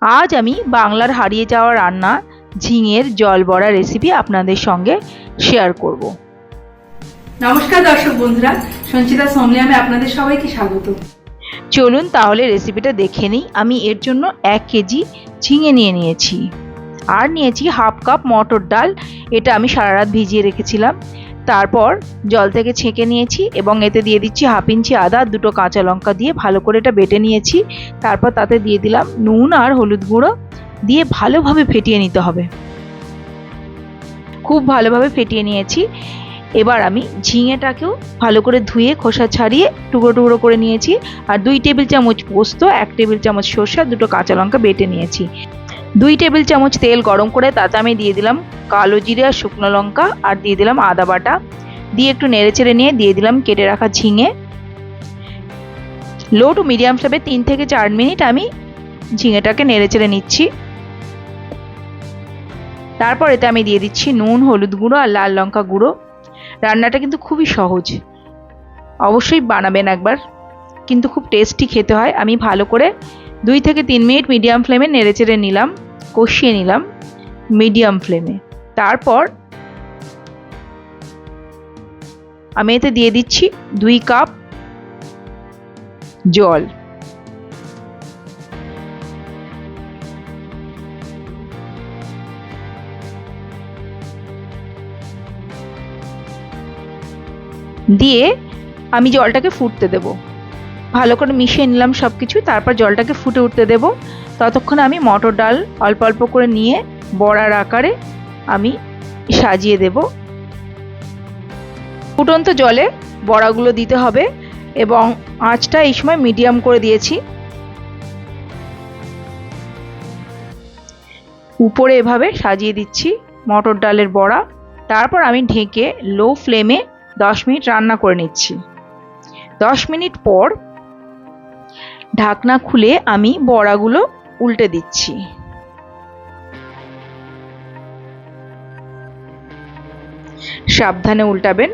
আজ আমি বাংলার হারিয়ে যাওয়া রান্না ঝিঙের জল বড়া রেসিপি আপনাদের সঙ্গে শেয়ার করব। নমস্কার দর্শক বন্ধুরা সঞ্চিতা সমলিয়ামে আপনাদের সবাইকে স্বাগত। চলুন তাহলে রেসিপিটা দেখে নিই। আমি এর জন্য এক কেজি ঝিঙে নিয়ে নিয়েছি। আর নিয়েছি হাফ কাপ মটর ডাল। এটা আমি সারা রাত ভিজিয়ে রেখেছিলাম। তারপর জল থেকে ছেঁকে নিয়েছি এবং এতে দিয়ে দিচ্ছি হাফ ইঞ্চি আদা, দুটো কাঁচা লঙ্কা দিয়ে ভালো করে এটা বেটে নিয়েছি। তারপর তাতে দিয়ে দিলাম নুন আর হলুদ গুঁড়ো দিয়ে ভালোভাবে ফেটিয়ে নিতে হবে। খুব ভালোভাবে ফেটিয়ে নিয়েছি। এবার আমি ঝিঙেটাকেও ভালো করে ধুয়ে খোসা ছাড়িয়ে টুকরো টুকরো করে নিয়েছি। আর দুই টেবিল চামচ পোস্ত, এক টেবিল চামচ সর্ষে, দুটো কাঁচা লঙ্কা বেটে নিয়েছি। দুই টেবিল চামচ তেল গরম করে তাতে আমি দিয়ে দিলাম কালো জিরে আর শুকনো লঙ্কা আর দিয়ে দিলাম আদা বাটা। দিয়ে একটু নেড়েচেড়ে নিয়ে দিয়ে দিলাম কেটে রাখা ঝিঙে। লো টু মিডিয়াম ফ্লেমে তিন থেকে চার মিনিট আমি ঝিঙেটাকে নেড়েচেড়ে নিচ্ছি। তারপর এতে আমি দিয়ে দিচ্ছি নুন, হলুদ গুঁড়ো আর লাল লঙ্কা গুঁড়ো। রান্নাটা কিন্তু খুবই সহজ। অবশ্যই বানাবেন একবার, কিন্তু খুব টেস্টি খেতে হয়। আমি ভালো করে দুই থেকে তিন মিনিট মিডিয়াম ফ্লেমে নেড়েচেড়ে নিলাম, কষিয়ে নিলাম মিডিয়াম ফ্লেমে তারপর আমি এতে দিয়ে দিচ্ছি দুই কাপ জল। দিয়ে আমি জলটাকে ফুটতে দেব। ভালো করে মিশিয়ে নিলাম সব কিছু তারপর জলটাকে ফুটে উঠতে দেব। ততক্ষণ আমি মটর ডাল অল্প অল্প করে নিয়ে বড়ার আকারে আমি সাজিয়ে দেব। ফুটন্ত জলে বড়াগুলো দিতে হবে এবং আঁচটা এই সময় মিডিয়াম করে দিয়েছি। উপরে এভাবে সাজিয়ে দিচ্ছি মটর ডালের বড়া। তারপর আমি ঢেকে লো ফ্লেমে দশ মিনিট রান্না করে নিচ্ছি। দশ মিনিট পর ঢাকনা খুলে আমি বড়াগুলো উল্টে দিচ্ছি। সাবধানে উল্টাবেন।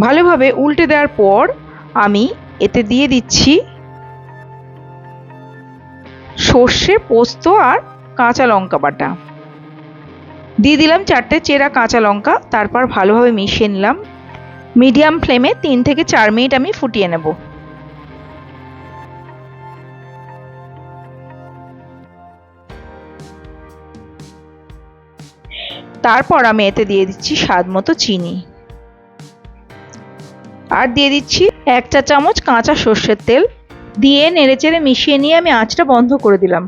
ভালোভাবে উল্টে দেওয়ার পর আমি এতে দিয়ে দিচ্ছি সর্ষে, পোস্ত আর কাঁচা লঙ্কা বাটা। দিয়ে দিলাম চারটে চেরা কাঁচা লঙ্কা, তারপর ভালোভাবে মিশিয়ে নিলাম। মিডিয়াম ফ্লেমে তিন থেকে চার মিনিট আমি ফুটিয়ে নেব। তারপর আমি এতে দিয়ে দিচ্ছি স্বাদ মতো চিনি। আর দিয়ে দিচ্ছি এক চা চামচ কাঁচা সর্ষের তেল। দিয়ে নেড়েচেড়ে মিশিয়ে নিয়ে আমি আঁচটা বন্ধ করে দিলাম।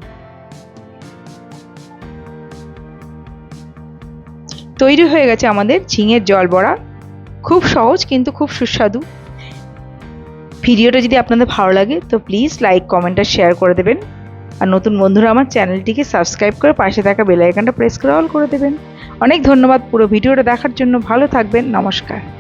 তৈরি হয়ে গেছে আমাদের ঝিঙের জল বড়া খুব সহজ, কিন্তু খুব সুস্বাদু। ভিডিওটা যদি আপনাদের ভালো লাগে, তো প্লিজ লাইক কমেন্ট আর শেয়ার করে দেবেন। আর নতুন বন্ধুরা আমার চ্যানেলটিকে সাবস্ক্রাইব করে পাশে থাকা বেলাইকানটা প্রেস করে অল করে দেবেন। অনেক ধন্যবাদ পুরো ভিডিওটা দেখার জন্য। ভালো থাকবেন, নমস্কার।